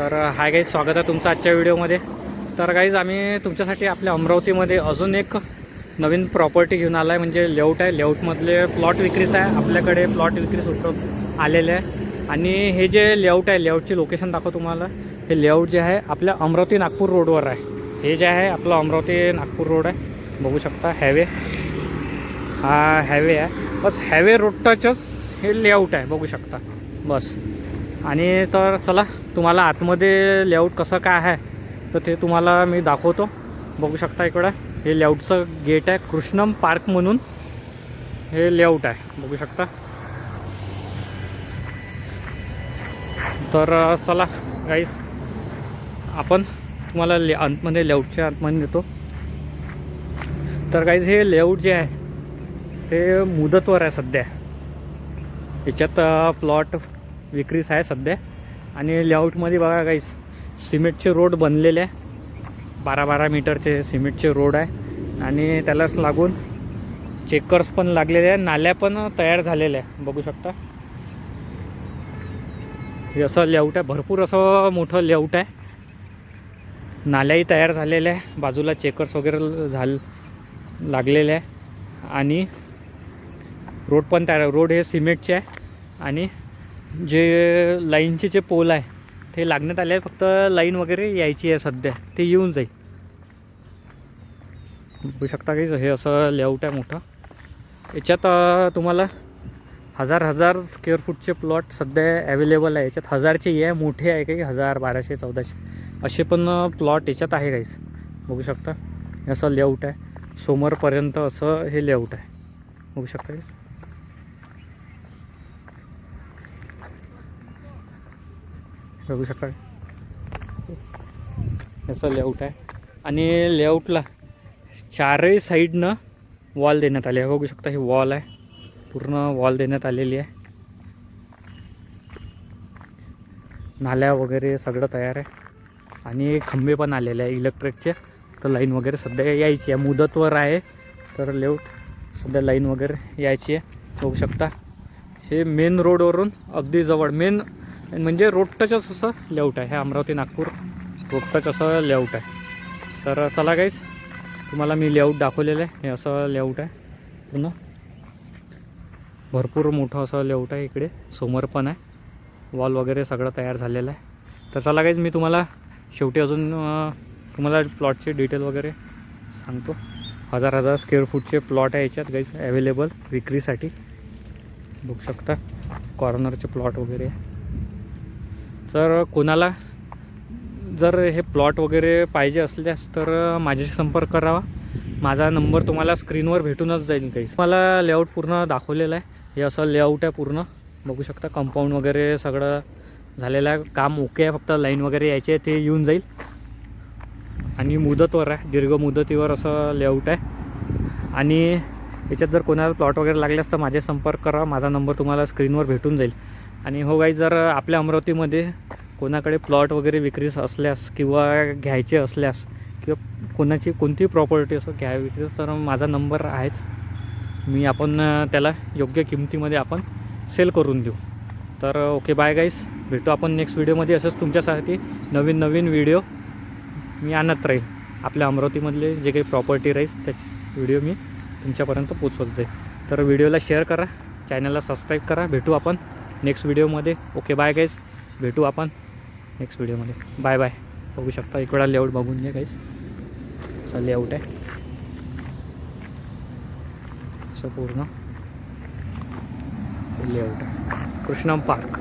तर hi guys स्वागत आहे तुमचं आजच्या व्हिडिओमध्ये. तर गाईज आम्ही तुमच्यासाठी आपल्या अमरावतीमध्ये अजून एक नवीन प्रॉपर्टी घेऊन आला म्हणजे आहे म्हणजे लेआउट आहे. लेआउटमधले प्लॉट विक्रीस आहे. आपल्याकडे प्लॉट विक्रीस उपलब्ध आलेले आहे. आणि हे जे लेआउट आहे लेआउटची लोकेशन दाखव तुम्हाला. हे लेआउट जे आहे आपल्या अमरावती नागपूर रोडवर आहे. हे जे आहे आपलं अमरावती नागपूर रोड आहे. बघू शकता हॅवे हा हॅवे आहे. बस हॅवे रोड टचच हे लेआउट आहे. बघू शकता. बस. आणि तर चला तुम्हाला आतमध्ये लेआउट कसं काय आहे तर ते तुम्हाला मी दाखवतो. बघू शकता इकडं हे लेआउटचं गेट आहे कृष्णम पार्क म्हणून हे लेआउट आहे. बघू शकता. तर चला गाईस आपण तुम्हाला ले आतमध्ये लेआउटच्या आतमध्ये नेतो. तर गाईज हे लेआउट जे आहे ते मुदतवर आहे सध्या. याच्यात प्लॉट विक्रीस आहे सध्या. आणि लेआउटमध्ये बघा काहीच सिमेंटचे रोड बनलेले आहे. बारा बारा मीटरचे सिमेंटचे रोड आहे. आणि त्यालाच लागून चेकर्स पण लागलेले आहे. नाल्या पण तयार झालेल्या आहे. बघू शकता. हे असं लेआउट आहे. भरपूर असं मोठं लेआउट आहे. नाल्याही तयार झालेल्या आहे. बाजूला चेकर्स वगैरे झाल लागलेले आहे. आणि रोड पण तयार रोड हे सिमेंटचे आहे. आणि जे लाईनचे जे पोल आहे ते लागण्यात आले आहे फक्त लाईन वगैरे यायची आहे सध्या. ते येऊन जाईल. बघू शकता काहीच हे असं लेआउट आहे मोठं. याच्यात तुम्हाला हजार हजार स्क्वेअर फूटचे प्लॉट सध्या अवेलेबल आहे. याच्यात हजारचे आहे मोठे आहे काही हजार बाराशे चौदाशे. असे पण प्लॉट याच्यात आहे काहीच बघू शकता. हे असं लेआउट आहे. समोरपर्यंत असं हे लेआउट आहे. बघू शकता काहीच बघू शकाल? असं लेआउट आहे. आणि लेआउटला चारही साईडनं वॉल देण्यात आले आहे. बघू शकता ही वॉल आहे. पूर्ण वॉल देण्यात आलेली आहे. नाल्या वगैरे सगळं तयार आहे. आणि खंबे पण आलेले आहे इलेक्ट्रिकचे तर लाईन वगैरे सध्या यायची आहे. मुदतवर आहे. तर लेआउट सध्या लाईन वगैरे यायची आहे. बघू शकता. हे मेन रोडवरून अगदी जवळ मेन म्हणजे रोड टचच असं लेआउट आहे. हे अमरावती नागपूर रोड टच असं लेआउट आहे. तर चला गाईज तुम्हाला मी लेआउट दाखवलेलं आहे. हे असं लेआउट आहे. पूर्ण. भरपूर मोठं असं लेआउट आहे इकडे. समोर पण आहे. वॉल वगैरे सगळं तयार झालेलं आहे. तर चला गाईज मी तुम्हाला शेवटी अजून तुम्हाला प्लॉटचे डिटेल वगैरे सांगतो. हजार हजार स्क्वेअर फूटचे प्लॉट आहे याच्यात गाईज अवेलेबल विक्रीसाठी. बघू शकता. कॉर्नरचे प्लॉट वगैरे. आहे. तर कोणाला जर हे प्लॉट वगैरे पाहिजे असल्यास तर माझ्याशी संपर्क करावा. माझा नंबर तुम्हाला स्क्रीनवर भेटूनच जाईल काही. मला लेआउट पूर्ण दाखवलेलं आहे. हे असं लेआउट आहे पूर्ण. बघू शकता कंपाऊंड वगैरे सगळं झालेलं आहे. काम ओके आहे. फक्त लाईन वगैरे यायचे आहे ते येऊन जाईल. आणि मुदतवर आहे. दीर्घ मुदतीवर असं लेआउट आहे. आणि याच्यात जर कोणाला प्लॉट वगैरे लागल्यास तर माझे संपर्क करा. माझा नंबर तुम्हाला स्क्रीनवर भेटून जाईल. आणि हो गाई जर आपल्या अमरावतीमध्ये कोणाकडे प्लॉट वगैरे विक्रीस असल्यास किंवा घ्यायचे असल्यास किंवा कोणाची कोणतीही प्रॉपर्टी असो घ्या विक्रीस तर माझा नंबर आहेच. मी आपण त्याला योग्य किमतीमध्ये आपण सेल करून देऊ. तर ओके बाय गाईस भेटू आपण नेक्स्ट व्हिडिओमध्ये असंच तुमच्यासाठी नवीन नवीन व्हिडिओ मी आणत राहील. आपल्या अमरावतीमधले जे काही प्रॉपर्टी राहील त्याचे व्हिडिओ मी तुमच्यापर्यंत पोचवत जाईल. तर व्हिडिओला शेअर करा. चॅनलला सबस्क्राईब करा. भेटू आपण. नेक्स्ट व्हिडिओमध्ये. ओके बाय काहीच भेटू आपण नेक्स्ट व्हिडिओमध्ये. बाय बाय बघू शकता एक वेळा लेआउट बघून घ्या काहीच असा लेआउट आहे. असं पूर्ण लेआउट आहे. कृष्णम पार्क